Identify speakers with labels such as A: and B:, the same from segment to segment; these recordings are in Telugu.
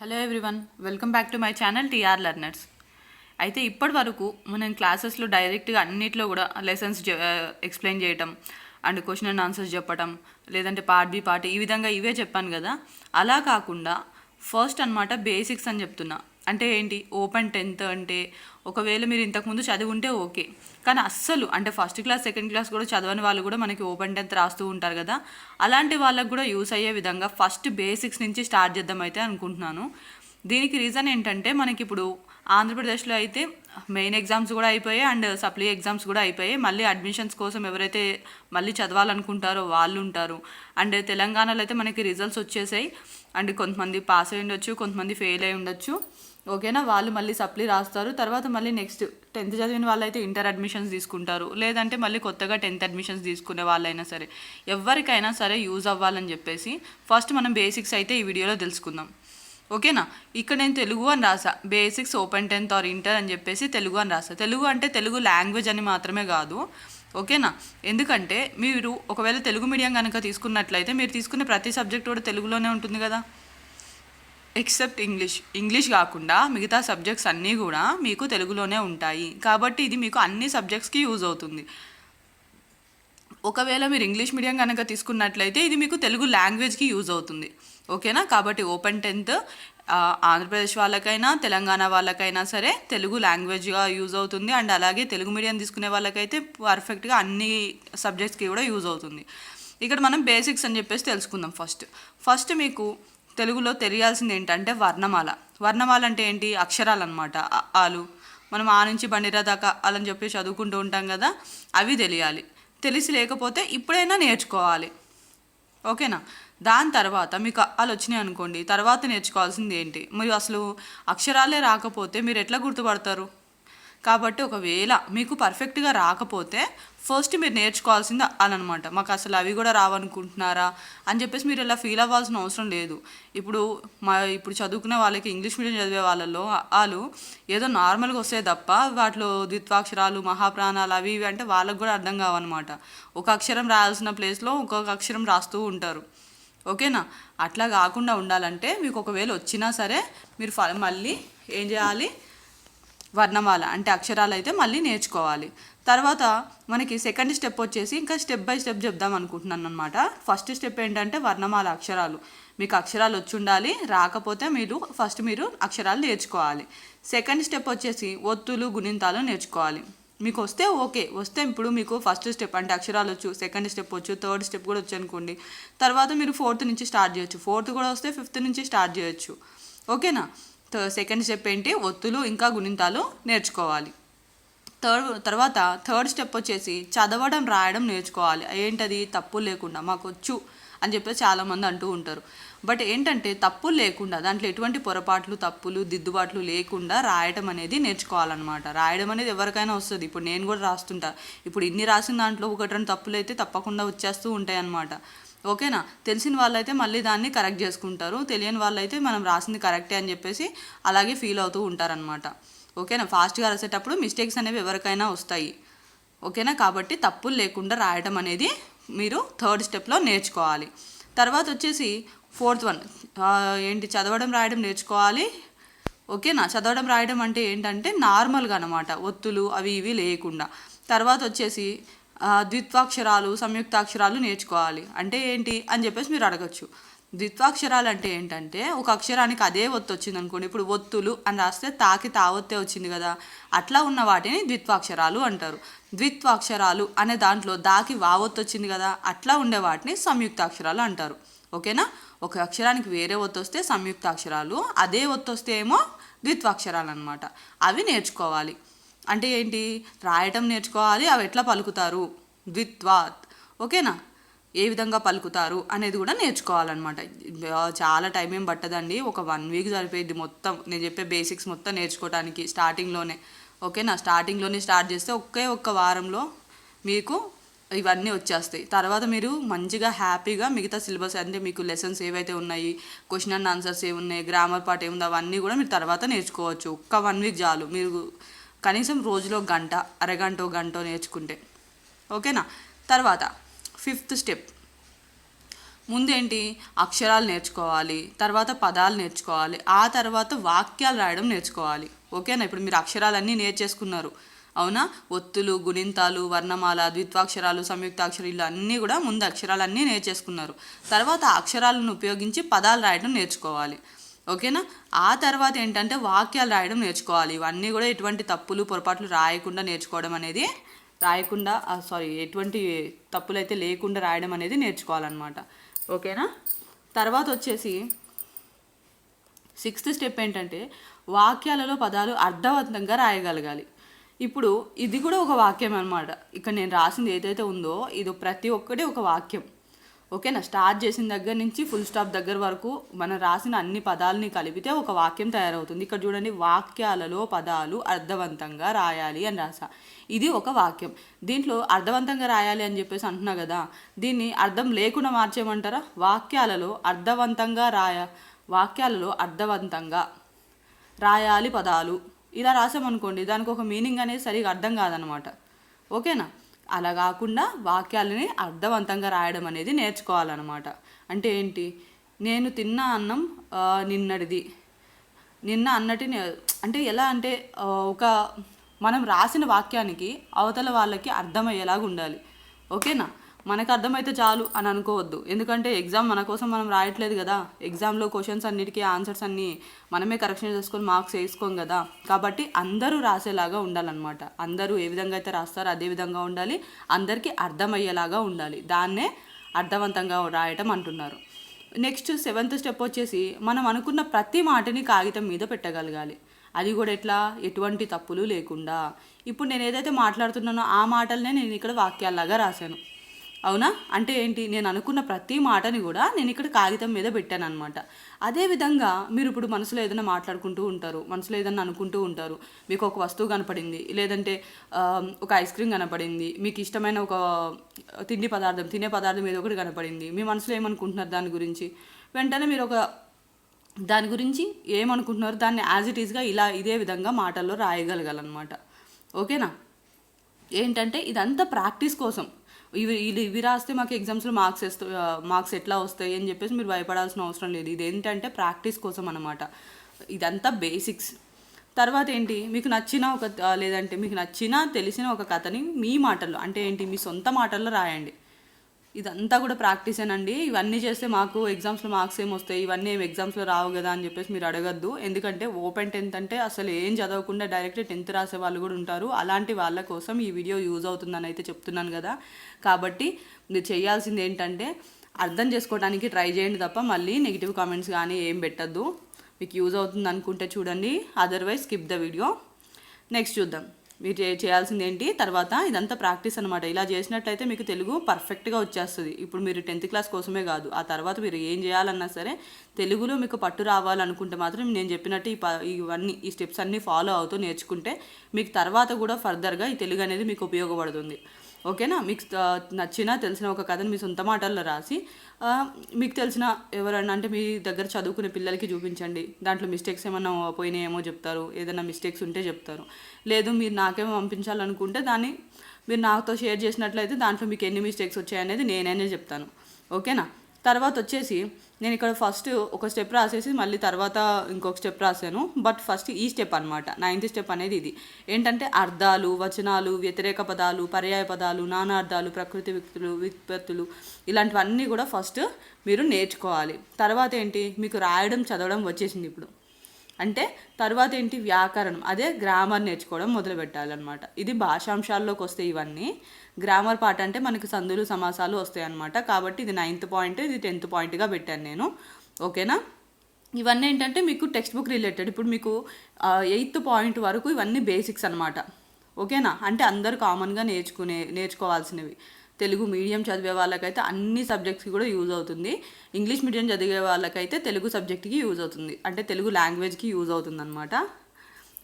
A: Hello everyone welcome back to my channel TR learners అయితే ఇప్పటి వరకు మనం క్లాసెస్లో డైరెక్ట్గా అన్నిట్లో కూడా లెసన్స్ ఎక్స్ప్లెయిన్ చేయటం అండ్ క్వశ్చన్ అండ్ ఆన్సర్స్ చెప్పటం లేదంటే పార్ట్ బి పార్ట్ ఈ విధంగా ఇవే చెప్పాను కదా. అలా కాకుండా ఫస్ట్ అన్నమాట బేసిక్స్ అని చెప్తున్నా. అంటే ఏంటి? ఓపెన్ టెన్త్ అంటే ఒకవేళ మీరు ఇంతకుముందు చదివి ఉంటే ఓకే. కానీ అస్సలు అంటే ఫస్ట్ క్లాస్ సెకండ్ క్లాస్ కూడా చదవని వాళ్ళు కూడా మనకి ఓపెన్ టెన్త్ రాస్తూ ఉంటారు కదా. అలాంటి వాళ్ళకు కూడా యూస్ అయ్యే విధంగా ఫస్ట్ బేసిక్స్ నుంచి స్టార్ట్ చేద్దాం అయితే అనుకుంటున్నాను. దీనికి రీజన్ ఏంటంటే మనకి ఇప్పుడు ఆంధ్రప్రదేశ్లో అయితే మెయిన్ ఎగ్జామ్స్ కూడా అయిపోయాయి అండ్ సప్లీ ఎగ్జామ్స్ కూడా అయిపోయాయి. మళ్ళీ అడ్మిషన్స్ కోసం ఎవరైతే మళ్ళీ చదవాలనుకుంటారో వాళ్ళు ఉంటారు. అండ్ తెలంగాణలో అయితే మనకి రిజల్ట్స్ వచ్చేసాయి. అండ్ కొంతమంది పాస్ అయి ఉండొచ్చు కొంతమంది ఫెయిల్ అయి ఉండొచ్చు ఓకేనా? వాళ్ళు మళ్ళీ సప్లీ రాస్తారు. తర్వాత మళ్ళీ నెక్స్ట్ టెన్త్ చదివిన వాళ్ళైతే ఇంటర్ అడ్మిషన్స్ తీసుకుంటారు. లేదంటే మళ్ళీ కొత్తగా టెన్త్ అడ్మిషన్స్ తీసుకునే వాళ్ళైనా సరే. ఎవరికైనా సరే యూజ్ అవ్వాలని చెప్పేసి ఫస్ట్ మనం బేసిక్స్ అయితే ఈ వీడియోలో తెలుసుకుందాం. ఓకేనా? ఇక్కడ నేను తెలుగు అని రాసా. Basics open tenth or inter అని చెప్పేసి తెలుగు అని రాసా. తెలుగు అంటే తెలుగు లాంగ్వేజ్ అని మాత్రమే కాదు. ఓకేనా? ఎందుకంటే మీరు ఒకవేళ తెలుగు మీడియం కనుక తీసుకున్నట్లయితే మీరు తీసుకునే ప్రతి సబ్జెక్ట్ కూడా తెలుగులోనే ఉంటుంది కదా. ఎక్సెప్ట్ ఇంగ్లీష్ ఇంగ్లీష్ కాకుండా మిగతా సబ్జెక్ట్స్ అన్నీ కూడా మీకు తెలుగులోనే ఉంటాయి. కాబట్టి ఇది మీకు అన్ని సబ్జెక్ట్స్కి యూజ్ అవుతుంది. ఒకవేళ మీరు ఇంగ్లీష్ మీడియం కనుక తీసుకున్నట్లయితే ఇది మీకు తెలుగు లాంగ్వేజ్కి యూజ్ అవుతుంది. ఓకేనా కాబట్టి ఓపెన్ టెన్త్ ఆంధ్రప్రదేశ్ వాళ్ళకైనా తెలంగాణ వాళ్ళకైనా సరే తెలుగు లాంగ్వేజ్గా యూజ్ అవుతుంది. అండ్ అలాగే తెలుగు మీడియం తీసుకునే వాళ్ళకైతే పర్ఫెక్ట్గా అన్ని సబ్జెక్ట్స్కి కూడా యూజ్ అవుతుంది. ఇక్కడ మనం బేసిక్స్ అని చెప్పేసి తెలుసుకుందాం ఫస్ట్ ఫస్ట్ మీకు తెలుగులో తెలియాల్సింది ఏంటంటే వర్ణమాల. వర్ణమాల అంటే ఏంటి? అక్షరాలు అనమాట ఆలు. మనం ఆ నుంచి బండిరా దాకా అని చెప్పి చదువుకుంటూ ఉంటాం కదా అవి తెలియాలి. తెలిసి లేకపోతే ఇప్పుడైనా నేర్చుకోవాలి. ఓకేనా? దాని తర్వాత మీకు అలు వచ్చినాయి అనుకోండి తర్వాత నేర్చుకోవాల్సింది ఏంటి మీరు అసలు అక్షరాలే రాకపోతే మీరు ఎట్లా గుర్తుపడతారు? కాబట్టి ఒకవేళ మీకు పర్ఫెక్ట్గా రాకపోతే ఫస్ట్ మీరు నేర్చుకోవాల్సింది అనమాట మాకు అసలు అవి కూడా రావనుకుంటున్నారా అని చెప్పేసి మీరు ఇలా ఫీల్ అవ్వాల్సిన అవసరం లేదు. ఇప్పుడు మా ఇప్పుడు చదువుకునే వాళ్ళకి ఇంగ్లీష్ మీడియం చదివే వాళ్ళలో వాళ్ళు ఏదో నార్మల్గా వస్తే తప్ప వాటిలో ద్విత్వాక్షరాలు మహాప్రాణాలు అవి ఇవి అంటే వాళ్ళకు కూడా అర్థం కావన్నమాట ఒక అక్షరం రాయాల్సిన ప్లేస్లో ఒక్కొక్క అక్షరం రాస్తూ ఉంటారు. ఓకేనా అట్లా కాకుండా ఉండాలంటే మీకు ఒకవేళ వచ్చినా సరే మీరు మళ్ళీ ఏం చేయాలి? వర్ణమాల అంటే అక్షరాలు అయితే మళ్ళీ నేర్చుకోవాలి. తర్వాత మనకి సెకండ్ స్టెప్ వచ్చేసి ఇంకా స్టెప్ బై స్టెప్ చెప్దాం అనుకుంటున్నాను అనమాట ఫస్ట్ స్టెప్ ఏంటంటే వర్ణమాల అక్షరాలు. మీకు అక్షరాలు వచ్చి ఉండాలి రాకపోతే మీరు ఫస్ట్ మీరు అక్షరాలు నేర్చుకోవాలి. సెకండ్ స్టెప్ వచ్చేసి ఒత్తులు గుణింతాలు నేర్చుకోవాలి. మీకు వస్తే ఓకే. వస్తే ఇప్పుడు మీకు ఫస్ట్ స్టెప్ అంటే అక్షరాలు వచ్చు సెకండ్ స్టెప్ వచ్చు థర్డ్ స్టెప్ కూడా వచ్చు అనుకోండి. తర్వాత మీరు ఫోర్త్ నుంచి స్టార్ట్ చేయొచ్చు. ఫోర్త్ కూడా వస్తే ఫిఫ్త్ నుంచి స్టార్ట్ చేయొచ్చు. ఓకేనా సెకండ్ స్టెప్ ఏంటి? ఒత్తులు ఇంకా గుణింతాలు నేర్చుకోవాలి. థర్డ్ తర్వాత థర్డ్ స్టెప్ వచ్చేసి చదవడం రాయడం నేర్చుకోవాలి. ఏంటది? తప్పు లేకుండా మాకు వచ్చు అని చెప్పేసి చాలామంది అంటూ ఉంటారు. బట్ ఏంటంటే తప్పులు లేకుండా దాంట్లో ఎటువంటి పొరపాట్లు తప్పులు దిద్దుబాట్లు లేకుండా రాయడం అనేది నేర్చుకోవాలన్నమాట. రాయడం అనేది ఎవరికైనా వస్తుంది. ఇప్పుడు నేను కూడా రాస్తుంటా. ఇప్పుడు ఇన్ని రాసిన దాంట్లో ఒకటి రెండు తప్పులు అయితే తప్పకుండా వచ్చేస్తూ ఉంటాయి అన్నమాట ఓకేనా? తెలిసిన వాళ్ళైతే మళ్ళీ దాన్ని కరెక్ట్ చేసుకుంటారు. తెలియని వాళ్ళైతే మనం రాసింది కరెక్టే అని చెప్పేసి అలాగే ఫీల్ అవుతూ ఉంటారనమాట ఓకేనా? ఫాస్ట్గా రాసేటప్పుడు మిస్టేక్స్ అనేవి ఎవరికైనా వస్తాయి. ఓకేనా? కాబట్టి తప్పులు లేకుండా రాయడం అనేది మీరు థర్డ్ స్టెప్లో నేర్చుకోవాలి. తర్వాత వచ్చేసి ఫోర్త్ వన్ ఏంటి? చదవడం రాయడం నేర్చుకోవాలి. ఓకేనా? చదవడం రాయడం అంటే ఏంటంటే నార్మల్గా అనమాట ఒత్తులు అవి ఇవి లేకుండా. తర్వాత వచ్చేసి ద్విత్వాక్షరాలు సంయుక్తాక్షరాలు నేర్చుకోవాలి. అంటే ఏంటి? అని చెప్పేసి మీరు అడగచ్చు. ద్విత్వాక్షరాలు అంటే ఏంటంటే ఒక అక్షరానికి అదే ఒత్తు వచ్చింది అనుకోండి. ఇప్పుడు ఒత్తులు అని రాస్తే తాకి తావొత్తే వచ్చింది కదా. అట్లా ఉన్న వాటిని ద్విత్వాక్షరాలు అంటారు. ద్విత్వాక్షరాలు అనే దాంట్లో దాకి వావొత్తు వచ్చింది కదా. అట్లా ఉండే వాటిని సంయుక్తాక్షరాలు అంటారు. ఓకేనా? ఒక అక్షరానికి వేరే ఒత్తు వస్తే సంయుక్తాక్షరాలు అదే ఒత్తు వస్తే ఏమో ద్విత్వాక్షరాలు అనమాట అవి నేర్చుకోవాలి. అంటే ఏంటి? రాయటం నేర్చుకోవాలి అవి ఎట్లా పలుకుతారు? ద్విత్వాత్. ఓకేనా? ఏ విధంగా పలుకుతారు అనేది కూడా నేర్చుకోవాలన్నమాట. చాలా టైం ఏం పట్టదండి. ఒక వన్ వీక్ సరిపోయింది మొత్తం. నేను చెప్పే బేసిక్స్ మొత్తం నేర్చుకోవడానికి స్టార్టింగ్లోనే. ఓకేనా? స్టార్టింగ్లోనే స్టార్ట్ చేస్తే ఒకే ఒక్క వారంలో మీకు ఇవన్నీ వచ్చేస్తాయి. తర్వాత మీరు మంచిగా హ్యాపీగా మిగతా సిలబస్ అంటే మీకు లెసన్స్ ఏవైతే ఉన్నాయి క్వశ్చన్ అండ్ ఆన్సర్స్ ఏమున్నాయి గ్రామర్ పార్ట్ ఏముంది అవన్నీ కూడా మీరు తర్వాత నేర్చుకోవచ్చు. ఒక్క వన్ వీక్ చాలు. మీరు కనీసం రోజులో గంట అరగంట గంటో నేర్చుకుంటే. ఓకేనా? తర్వాత ఫిఫ్త్ స్టెప్. ముందేంటి? అక్షరాలు నేర్చుకోవాలి తర్వాత పదాలు నేర్చుకోవాలి ఆ తర్వాత వాక్యాలు రాయడం నేర్చుకోవాలి. ఓకేనా? ఇప్పుడు మీరు అక్షరాలన్నీ నేర్చేసుకున్నారు. అవునా? ఒత్తులు గుణింతాలు వర్ణమాల ద్విత్వాక్షరాలు సంయుక్తాక్షరాలు ఇలా అన్నీ కూడా ముందు అక్షరాలన్నీ నేర్చేసుకున్నారు. తర్వాత ఆ అక్షరాలను ఉపయోగించి పదాలు రాయడం నేర్చుకోవాలి. ఓకేనా? ఆ తర్వాత ఏంటంటే వాక్యాలు రాయడం నేర్చుకోవాలి. ఇవన్నీ కూడా ఎటువంటి తప్పులు పొరపాట్లు రాయకుండా నేర్చుకోవడం అనేది రాయకుండా సారీ ఎటువంటి తప్పులు అయితే లేకుండా రాయడం అనేది నేర్చుకోవాలన్నమాట. ఓకేనా? తర్వాత వచ్చేసి సిక్స్త్ స్టెప్ ఏంటంటే వాక్యాలలో పదాలు అర్థవంతంగా రాయగలగాలి. ఇప్పుడు ఇది కూడా ఒక వాక్యం అనమాట ఇక్కడ నేను రాసింది ఏదైతే ఉందో ఇది ప్రతి ఒక్కటి ఒక వాక్యం. ఓకేనా? స్టార్ట్ చేసిన దగ్గర నుంచి ఫుల్ స్టాప్ దగ్గర వరకు మనం రాసిన అన్ని పదాలని కలిపితే ఒక వాక్యం తయారవుతుంది. ఇక్కడ చూడండి వాక్యాలలో పదాలు అర్థవంతంగా రాయాలి అని రాసా. ఇది ఒక వాక్యం. దీంట్లో అర్థవంతంగా రాయాలి అని చెప్పేసి అంటున్నా కదా దీన్ని అర్థం లేకుండా మార్చేయమంటారా? వాక్యాలలో అర్థవంతంగా రాయ వాక్యాలలో అర్థవంతంగా రాయాలి పదాలు. ఇలా రాసామనుకోండి దానికి ఒక మీనింగ్ అనేది సరిగా అర్థం కాదనమాట. ఓకేనా? అలా కాకుండా వాక్యాలని అర్థవంతంగా రాయడం అనేది నేర్చుకోవాలన్నమాట. అంటే ఏంటి? నేను తిన్న అన్నం నిన్నటిది. నిన్న అన్నటిని అంటే ఎలా అంటే ఒక మనం రాసిన వాక్యానికి అవతల వాళ్ళకి అర్థమయ్యేలాగా ఉండాలి. ఓకేనా? మనకు అర్థమైతే చాలు అని అనుకోవద్దు. ఎందుకంటే ఎగ్జామ్ మన కోసం మనం రాయట్లేదు కదా. ఎగ్జామ్లో క్వశ్చన్స్ అన్నిటికీ ఆన్సర్స్ అన్నీ మనమే కరెక్షన్ చేసుకొని మార్క్స్ వేసుకోం కదా. కాబట్టి అందరూ రాసేలాగా ఉండాలన్నమాట. అందరూ ఏ విధంగా అయితే రాస్తారో అదే విధంగా ఉండాలి. అందరికీ అర్థమయ్యేలాగా ఉండాలి. దాన్నే అర్థవంతంగా రాయటం అంటున్నారు. నెక్స్ట్ సెవెంత్ స్టెప్ వచ్చేసి మనం అనుకున్న ప్రతి మాటని కాగితం మీద పెట్టగలగాలి. అది కూడా ఎట్లా? ఎటువంటి తప్పులు లేకుండా. ఇప్పుడు నేను ఏదైతే మాట్లాడుతున్నానో ఆ మాటలనే నేను ఇక్కడ వాక్యాల్లాగా రాశాను. అవునా? అంటే ఏంటి? నేను అనుకున్న ప్రతి మాటని కూడా నేను ఇక్కడ కాగితం మీద పెట్టాను అనమాట అదేవిధంగా మీరు ఇప్పుడు మనసులో ఏదైనా మాట్లాడుకుంటూ ఉంటారు మనసులో ఏదైనా అనుకుంటూ ఉంటారు మీకు ఒక వస్తువు కనపడింది లేదంటే ఒక ఐస్ క్రీమ్ కనపడింది మీకు ఇష్టమైన ఒక తిండి పదార్థం తినే పదార్థం ఏదో ఒకటి కనపడింది మీ మనసులో ఏమనుకుంటున్నారు దాని గురించి? వెంటనే మీరు ఒక దాని గురించి ఏమనుకుంటున్నారు దాన్ని యాజ్ ఇట్ ఈస్గా ఇలా ఇదే విధంగా మాటల్లో రాయగలగాలన్నమాట. ఓకేనా? ఏంటంటే ఇదంతా ప్రాక్టీస్ కోసం. ఇవి ఇది ఇవి రాస్తే మాకు ఎగ్జామ్స్లో మార్క్స్ వేస్తూ మార్క్స్ ఎట్లా వస్తాయి అని చెప్పేసి మీరు భయపడాల్సిన అవసరం లేదు. ఇది ఏంటంటే ప్రాక్టీస్ కోసం అనమాట ఇదంతా బేసిక్స్ తర్వాత ఏంటి? మీకు నచ్చిన ఒక లేదంటే మీకు నచ్చిన తెలిసిన ఒక కథని మీ మాటల్లో అంటే ఏంటి? మీ సొంత మాటల్లో రాయండి. ఇదంతా కూడా ప్రాక్టీసేనండి ఇవన్నీ చేస్తే మాకు ఎగ్జామ్స్లో మార్క్స్ ఏం వస్తాయి. ఇవన్నీ ఏం ఎగ్జామ్స్లో రావు కదా అని చెప్పేసి మీరు అడగద్దు. ఎందుకంటే ఓపెన్ టెన్త్ అంటే అసలు ఏం చదవకుండా డైరెక్ట్ టెన్త్ రాసే వాళ్ళు కూడా ఉంటారు. అలాంటి వాళ్ళ కోసం ఈ వీడియో యూజ్ అవుతుందని అయితే చెప్తున్నాను కదా. కాబట్టి మీరు చేయాల్సింది ఏంటంటే అర్థం చేసుకోవడానికి ట్రై చేయండి తప్ప మళ్ళీ నెగిటివ్ కామెంట్స్ కానీ ఏం పెట్టద్దు. మీకు యూజ్ అవుతుంది అనుకుంటే చూడండి. Otherwise skip the video next చూద్దాం. మీరు చే- చేయాల్సింది ఏంటి తర్వాత ఇదంతా ప్రాక్టీస్ అనమాట ఇలా చేసినట్లయితే మీకు తెలుగు పర్ఫెక్ట్గా వచ్చేస్తుంది. ఇప్పుడు మీరు టెన్త్ క్లాస్ కోసమే కాదు. ఆ తర్వాత మీరు ఏం చేయాలన్నా సరే తెలుగులో మీకు పట్టు రావాలనుకుంటే మాత్రం నేను చెప్పినట్టు ఈ ప ఇవన్నీ ఈ స్టెప్స్ అన్నీ ఫాలో అవుతూ నేర్చుకుంటే మీకు తర్వాత కూడా ఫర్దర్గా ఈ తెలుగు అనేది మీకు ఉపయోగపడుతుంది. ఓకేనా? మీకు నచ్చిన తెలిసిన ఒక కథను మీ సొంత మాటల్లో రాసి మీకు తెలిసిన ఎవరన్నా అంటే మీ దగ్గర చదువుకునే పిల్లలకి చూపించండి. దాంట్లో మిస్టేక్స్ ఏమన్నా పోయినాయేమో చెప్తారు. ఏదైనా మిస్టేక్స్ ఉంటే చెప్తారు. లేదు మీరు నాకేమో పంపించాలనుకుంటే దాన్ని మీరు నాతో షేర్ చేసినట్లయితే దాంట్లో మీకు ఎన్ని మిస్టేక్స్ వచ్చాయనేది నేనైనా చెప్తాను. ఓకేనా? తర్వాత వచ్చేసి నేను ఇక్కడ ఫస్ట్ ఒక స్టెప్ రాసేసి మళ్ళీ తర్వాత ఇంకొక స్టెప్ రాశాను. బట్ ఫస్ట్ ఈ స్టెప్ అనమాట నైన్త్ స్టెప్ అనేది ఇది. ఏంటంటే అర్థాలు వచనాలు వ్యతిరేక పదాలు పర్యాయ పదాలు నానార్థాలు ప్రకృతి వ్యక్తులు విత్పత్తులు ఇలాంటివన్నీ కూడా ఫస్ట్ మీరు నేర్చుకోవాలి. తర్వాత ఏంటి? మీకు రాయడం చదవడం వచ్చేసింది ఇప్పుడు. అంటే తర్వాత ఏంటి? వ్యాకరణం. అదే గ్రామర్ నేర్చుకోవడం మొదలు పెట్టాలన్నమాట ఇది భాషాంశాల్లోకి వస్తే ఇవన్నీ. గ్రామర్ పార్ట్ అంటే మనకి సందులు సమాసాలు వస్తాయి అనమాట కాబట్టి ఇది నైన్త్ పాయింట్ ఇది టెన్త్ పాయింట్గా పెట్టాను నేను. ఓకేనా? ఇవన్నీ ఏంటంటే మీకు టెక్స్ట్ బుక్ రిలేటెడ్ ఇప్పుడు మీకు ఎయిత్ పాయింట్ వరకు ఇవన్నీ బేసిక్స్ అనమాట ఓకేనా? అంటే అందరూ కామన్గా నేర్చుకునే నేర్చుకోవాల్సినవి. తెలుగు మీడియం చదివే వాళ్ళకైతే అన్ని సబ్జెక్ట్స్కి కూడా యూజ్ అవుతుంది. ఇంగ్లీష్ మీడియం చదివే వాళ్ళకైతే తెలుగు సబ్జెక్ట్కి యూజ్ అవుతుంది. అంటే తెలుగు లాంగ్వేజ్కి యూజ్ అవుతుంది అనమాట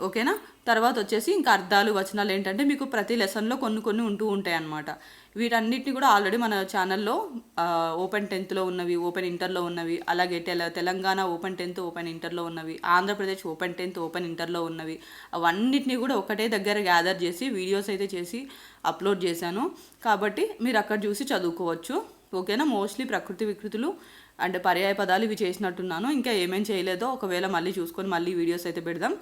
A: ఓకేనా? తర్వాత వచ్చేసి ఇంకా అర్థాలు వచనాలు ఏంటంటే మీకు ప్రతి లెసన్లో కొన్ని కొన్ని ఉంటూ ఉంటాయి అన్నమాట. వీటన్నిటిని కూడా ఆల్రెడీ మన ఛానల్లో ఓపెన్ టెన్త్లో ఉన్నవి ఓపెన్ ఇంటర్లో ఉన్నవి అలాగే తెల తెలంగాణ ఓపెన్ టెన్త్ ఓపెన్ ఇంటర్లో ఉన్నవి ఆంధ్రప్రదేశ్ ఓపెన్ టెన్త్ ఓపెన్ ఇంటర్లో ఉన్నవి అవన్నిటిని కూడా ఒకటే దగ్గర గ్యాదర్ చేసి వీడియోస్ అయితే చేసి అప్లోడ్ చేశాను. కాబట్టి మీరు అక్కడ చూసి చదువుకోవచ్చు. ఓకేనా? మోస్ట్లీ ప్రకృతి వికృతులు అండ్ పర్యాయ పదాలు ఇవి చేసినట్టున్నాను. ఇంకా ఏమేం చేయలేదో ఒకవేళ మళ్ళీ చూసుకొని మళ్ళీ వీడియోస్ అయితే పెడదాం.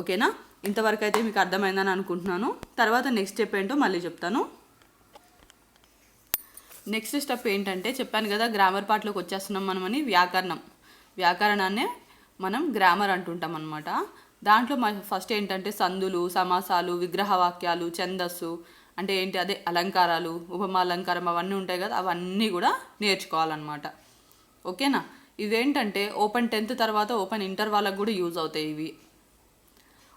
A: ఓకేనా? ఇంతవరకు అయితే మీకు అర్థమైందని అనుకుంటున్నాను. తర్వాత నెక్స్ట్ స్టెప్ ఏంటో మళ్ళీ చెప్తాను. నెక్స్ట్ స్టెప్ ఏంటంటే చెప్పాను కదా గ్రామర్ పార్ట్లోకి వచ్చేస్తున్నాం మనమని వ్యాకరణం. వ్యాకరణాన్నే మనం గ్రామర్ అంటుంటాం అనమాట దాంట్లో మన ఫస్ట్ ఏంటంటే సందులు సమాసాలు విగ్రహ వాక్యాలు ఛందస్సు అంటే ఏంటి అదే అలంకారాలు ఉపమాలంకారం అవన్నీ ఉంటాయి కదా అవన్నీ కూడా నేర్చుకోవాలన్నమాట. ఓకేనా? ఇవేంటంటే ఓపెన్ టెన్త్ తర్వాత ఓపెన్ ఇంటర్ వాళ్ళకు కూడా యూజ్ అవుతాయి ఇవి.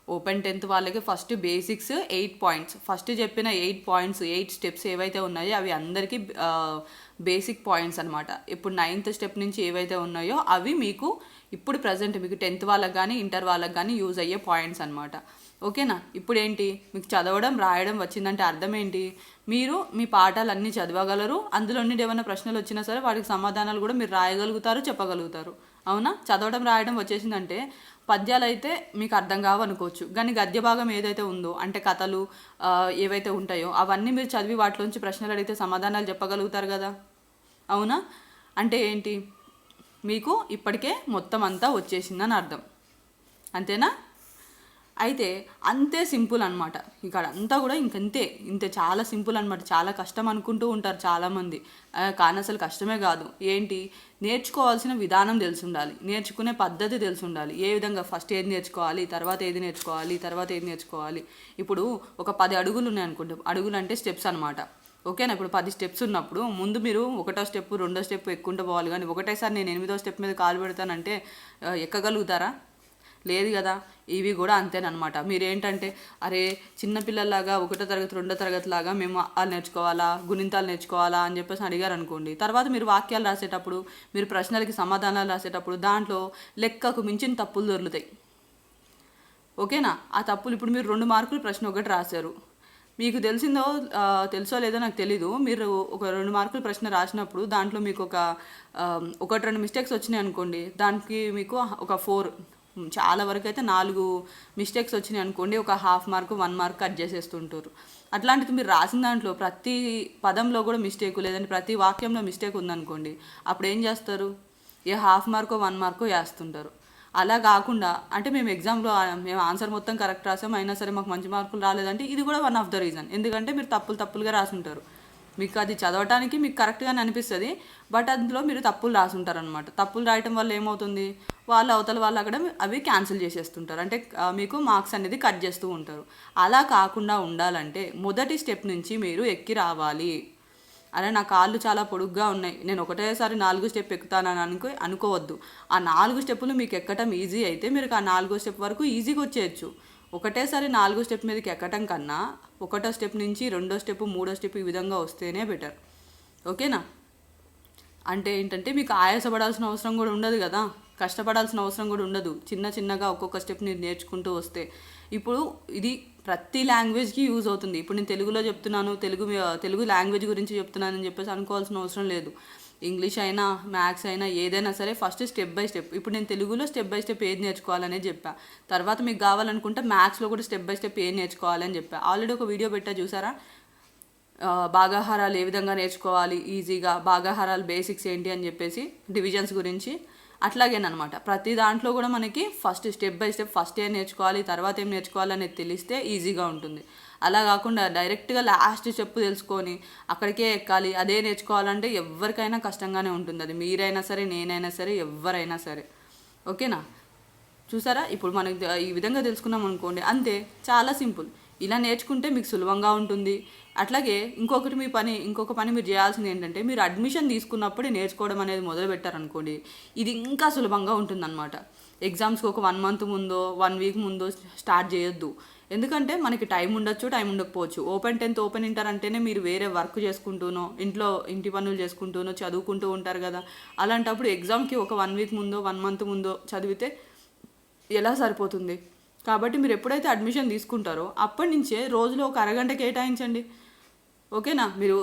A: ఓపెన్ టెన్త్ వాళ్ళకి first basics eight points first చెప్పిన ఎయిట్ పాయింట్స్ ఎయిట్ స్టెప్స్ ఏవైతే ఉన్నాయో అవి అందరికీ బేసిక్ పాయింట్స్ అనమాట ఇప్పుడు నైన్త్ స్టెప్ నుంచి ఏవైతే ఉన్నాయో అవి మీకు ఇప్పుడు ప్రజెంట్ మీకు టెన్త్ వాళ్ళకి కానీ ఇంటర్ వాళ్ళకి కానీ యూజ్ అయ్యే పాయింట్స్ అనమాట ఓకేనా ఇప్పుడు ఏంటి? మీకు చదవడం రాయడం వచ్చిందంటే అర్థం ఏంటి? మీరు మీ పాఠాలు అన్నీ చదవగలరు. అందులో నుండి ఏమైనా ప్రశ్నలు వచ్చినా సరే వాటికి సమాధానాలు కూడా మీరు రాయగలుగుతారు చెప్పగలుగుతారు. అవునా? చదవడం రాయడం వచ్చేసిందంటే పద్యాలు అయితే మీకు అర్థం కావనుకోవచ్చు కానీ గద్య భాగం ఏదైతే ఉందో అంటే కథలు ఏవైతే ఉంటాయో అవన్నీ మీరు చదివి వాటిలోంచి ప్రశ్నలు అడిగితే సమాధానాలు చెప్పగలుగుతారు కదా? అవునా? అంటే ఏంటి? మీకు ఇప్పటికే మొత్తం అంతా వచ్చేసిందని అర్థం. అంతేనా? అయితే అంతే సింపుల్ అనమాట ఇక్కడ అంతా కూడా ఇంకంతే. ఇంతే చాలా సింపుల్ అనమాట చాలా కష్టం అనుకుంటూ ఉంటారు చాలామంది. కానీ అసలు కష్టమే కాదు. ఏంటి? నేర్చుకోవాల్సిన విధానం తెలిసి ఉండాలి నేర్చుకునే పద్ధతి తెలిసి ఉండాలి ఏ విధంగా ఫస్ట్ ఏది నేర్చుకోవాలి తర్వాత ఏది నేర్చుకోవాలి తర్వాత ఏది నేర్చుకోవాలి. ఇప్పుడు ఒక పది అడుగులు ఉన్నాయి అనుకుంటాం. అడుగులు అంటే స్టెప్స్ అనమాట ఓకేనా? ఇప్పుడు పది స్టెప్స్ ఉన్నప్పుడు ముందు మీరు ఒకటో స్టెప్ రెండో స్టెప్ ఎక్కుంటూ పోవాలి. కానీ ఒకటేసారి నేను ఎనిమిదో స్టెప్ మీద కాలు పెడతానంటే ఎక్కగలుగుతారా? లేదు కదా. ఇవి కూడా అంతేనమాట మీరేంటంటే అరే చిన్నపిల్లలాగా ఒకటో తరగతి రెండో తరగతి లాగా మేము వాళ్ళు నేర్చుకోవాలా గుణింతాలు నేర్చుకోవాలా అని చెప్పేసి అడిగారు అనుకోండి తర్వాత మీరు వాక్యాలు రాసేటప్పుడు మీరు ప్రశ్నలకి సమాధానాలు రాసేటప్పుడు దాంట్లో లెక్కకు మించిన తప్పులు దొరుకుతాయి. ఓకేనా? ఆ తప్పులు ఇప్పుడు మీరు రెండు మార్కులు ప్రశ్న ఒకటి రాశారు. మీకు తెలిసిందో తెలుసో లేదో నాకు తెలీదు. మీరు ఒక రెండు మార్కులు ప్రశ్న రాసినప్పుడు దాంట్లో మీకు ఒక ఒకటి రెండు మిస్టేక్స్ వచ్చినాయి అనుకోండి దానికి మీకు ఒక ఫోర్ చాలా వరకు అయితే నాలుగు మిస్టేక్స్ వచ్చినాయి అనుకోండి ఒక half mark one mark cut చేసేస్తుంటారు. అట్లాంటిది మీరు రాసిన దాంట్లో ప్రతి పదంలో కూడా మిస్టేక్ లేదంటే ప్రతి వాక్యంలో మిస్టేక్ ఉందనుకోండి అప్పుడు ఏం చేస్తారు? ఏ హాఫ్ మార్కో వన్ మార్కో వేస్తుంటారు. అలా కాకుండా అంటే మేము ఎగ్జామ్లో మేము ఆన్సర్ మొత్తం కరెక్ట్ రాసాం అయినా సరే మాకు మంచి మార్కులు రాలేదంటే ఇది కూడా వన్ ఆఫ్ ద రీజన్ ఎందుకంటే మీరు తప్పులు తప్పులుగా రాసుంటారు. మీకు అది చదవటానికి మీకు కరెక్ట్గానే అనిపిస్తుంది. బట్ అందులో మీరు తప్పులు రాసుంటారు అనమాట తప్పులు రాయటం వల్ల ఏమవుతుంది? వాళ్ళు అవతల వాళ్ళు అక్కడ అవి క్యాన్సిల్ చేసేస్తుంటారు. అంటే మీకు మార్క్స్ అనేది కట్ చేస్తూ ఉంటారు. అలా కాకుండా ఉండాలంటే మొదటి స్టెప్ నుంచి మీరు ఎక్కి రావాలి. అరే నా కాళ్ళు చాలా పొడుగ్గా ఉన్నాయి. నేను ఒకటేసారి నాలుగు స్టెప్ ఎక్కుతానని అనుకో అనుకోవద్దు. ఆ నాలుగు స్టెప్పులు మీకు ఎక్కటం ఈజీ అయితే మీరు ఆ నాలుగో స్టెప్ వరకు ఈజీగా వచ్చేయచ్చు. ఒకటేసారి నాలుగో స్టెప్ మీదకి ఎక్కటం కన్నా ఒకటో స్టెప్ నుంచి రెండో స్టెప్ మూడో స్టెప్ ఈ విధంగా వస్తేనే బెటర్ ఓకేనా? అంటే ఏంటంటే మీకు ఆయాసపడాల్సిన అవసరం కూడా ఉండదు కదా. కష్టపడాల్సిన అవసరం కూడా ఉండదు. చిన్న చిన్నగా ఒక్కొక్క స్టెప్ మీరు నేర్చుకుంటూ వస్తే. ఇప్పుడు ఇది ప్రతి లాంగ్వేజ్కి యూజ్ అవుతుంది. ఇప్పుడు నేను తెలుగులో చెప్తున్నాను తెలుగు తెలుగు లాంగ్వేజ్ గురించి చెప్తున్నానని చెప్పేసి అనుకోవాల్సిన అవసరం లేదు. ఇంగ్లీష్ అయినా మ్యాథ్స్ అయినా ఏదైనా సరే ఫస్ట్ స్టెప్ బై స్టెప్. ఇప్పుడు నేను తెలుగులో స్టెప్ బై స్టెప్ ఏది నేర్చుకోవాలనే చెప్పా. తర్వాత మీకు కావాలనుకుంటే మ్యాథ్స్లో కూడా స్టెప్ బై స్టెప్ ఏది నేర్చుకోవాలని చెప్పా. ఆల్రెడీ ఒక వీడియో పెట్టా చూసారా? భాగాహారాలు ఏ విధంగా నేర్చుకోవాలి? ఈజీగా. భాగాహారాలు బేసిక్స్ ఏంటి అని చెప్పేసి డివిజన్స్ గురించి. అట్లాగేనమాట ప్రతి దాంట్లో కూడా మనకి first step by step first ఏం నేర్చుకోవాలి తర్వాత ఏం నేర్చుకోవాలి అనేది తెలిస్తే ఈజీగా ఉంటుంది. అలా కాకుండా డైరెక్ట్గా లాస్ట్ స్టెప్ తెలుసుకొని అక్కడికే ఎక్కాలి అదే నేర్చుకోవాలంటే ఎవరికైనా కష్టంగానే ఉంటుంది. అది మీరైనా సరే నేనైనా సరే ఎవరైనా సరే. ఓకేనా? చూసారా? ఇప్పుడు మనకి ఈ విధంగా తెలుసుకున్నాం అనుకోండి అంతే. చాలా సింపుల్. ఇలా నేర్చుకుంటే మీకు సులభంగా ఉంటుంది. అట్లాగే ఇంకొకటి మీ పని ఇంకొక పని మీరు చేయాల్సింది ఏంటంటే మీరు అడ్మిషన్ తీసుకున్నప్పుడే నేర్చుకోవడం అనేది మొదలు పెట్టారనుకోండి ఇది ఇంకా సులభంగా ఉంటుందన్నమాట. ఎగ్జామ్స్కి ఒక వన్ మంత్ ముందో వన్ వీక్ ముందో స్టార్ట్ చేయొద్దు. ఎందుకంటే మనకి టైం ఉండొచ్చు టైం ఉండకపోవచ్చు. ఓపెన్ టెన్త్ ఓపెన్ ఇంటర్ అంటేనే మీరు వేరే వర్క్ చేసుకుంటూనో ఇంట్లో ఇంటి పనులు చేసుకుంటూనో చదువుకుంటూ ఉంటారు కదా. అలాంటప్పుడు ఎగ్జామ్కి ఒక వన్ వీక్ ముందో వన్ మంత్ ముందో చదివితే ఎలా సరిపోతుంది? కాబట్టి మీరు ఎప్పుడైతే అడ్మిషన్ తీసుకుంటారో అప్పటి నుంచే రోజులో ఒక అరగంట కేటాయించండి. ఓకేనా? మీరు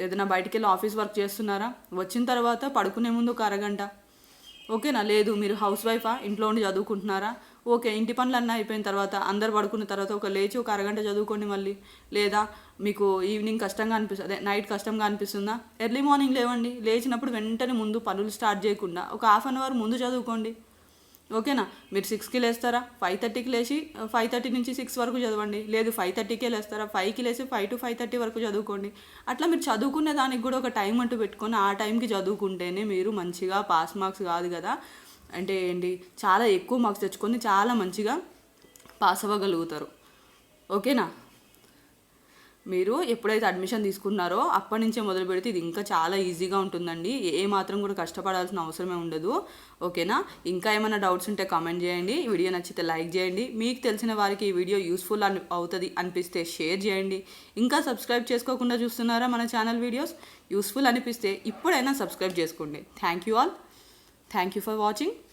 A: ఏదైనా బయటికి వెళ్ళి ఆఫీస్ వర్క్ చేస్తున్నారా? వచ్చిన తర్వాత పడుకునే ముందు ఒక అరగంట. ఓకేనా? లేదు మీరు హౌస్ వైఫా? ఇంట్లో ఉండి చదువుకుంటున్నారా? ఓకే ఇంటి పనులు అయిపోయిన తర్వాత అందరు పడుకున్న తర్వాత ఒక లేచి ఒక అరగంట చదువుకోండి మళ్ళీ. లేదా మీకు ఈవినింగ్ కష్టంగా అనిపిస్తుంది. అదే నైట్ కష్టంగా అనిపిస్తుందా? ఎర్లీ మార్నింగ్ లేవండి. లేచినప్పుడు వెంటనే ముందు పనులు స్టార్ట్ చేయకుండా ఒక హాఫ్ అన్ అవర్ ముందు చదువుకోండి. ఓకేనా? మీరు సిక్స్కి లేస్తారా? ఫైవ్ థర్టీకి లేచి ఫైవ్ థర్టీ నుంచి సిక్స్ వరకు చదవండి. లేదు ఫైవ్ థర్టీకే లేస్తారా? ఫైవ్కి లేచి ఫైవ్ టు ఫైవ్ థర్టీ వరకు చదువుకోండి. అట్లా మీరు చదువుకునే దానికి కూడా ఒక టైం అంటూ పెట్టుకొని ఆ టైంకి చదువుకుంటేనే మీరు మంచిగా పాస్ మార్క్స్ కాదు కదా. అంటే ఏంటి? చాలా ఎక్కువ మార్క్స్ తెచ్చుకొని చాలా మంచిగా పాస్ అవ్వగలుగుతారు. ఓకేనా? మీరు ఎప్పుడైతే అడ్మిషన్ తీసుకున్నారో అప్పటి నుంచే మొదలు పెడితే ఇది ఇంకా చాలా ఈజీగా ఉంటుందండి. ఏ మాత్రం కూడా కష్టపడాల్సిన అవసరమే ఉండదు. ఓకేనా? ఇంకా ఏమైనా డౌట్స్ ఉంటే కామెంట్ చేయండి. ఈ వీడియో నచ్చితే లైక్ చేయండి. మీకు తెలిసిన వారికి ఈ వీడియో యూస్ఫుల్ అని అవుతుంది అనిపిస్తే షేర్ చేయండి. ఇంకా సబ్స్క్రైబ్ చేసుకోకుండా చూస్తున్నారా మన ఛానల్ వీడియోస్ యూస్ఫుల్ అనిపిస్తే ఇప్పుడైనా సబ్స్క్రైబ్ చేసుకోండి. Thank you all thank you for watching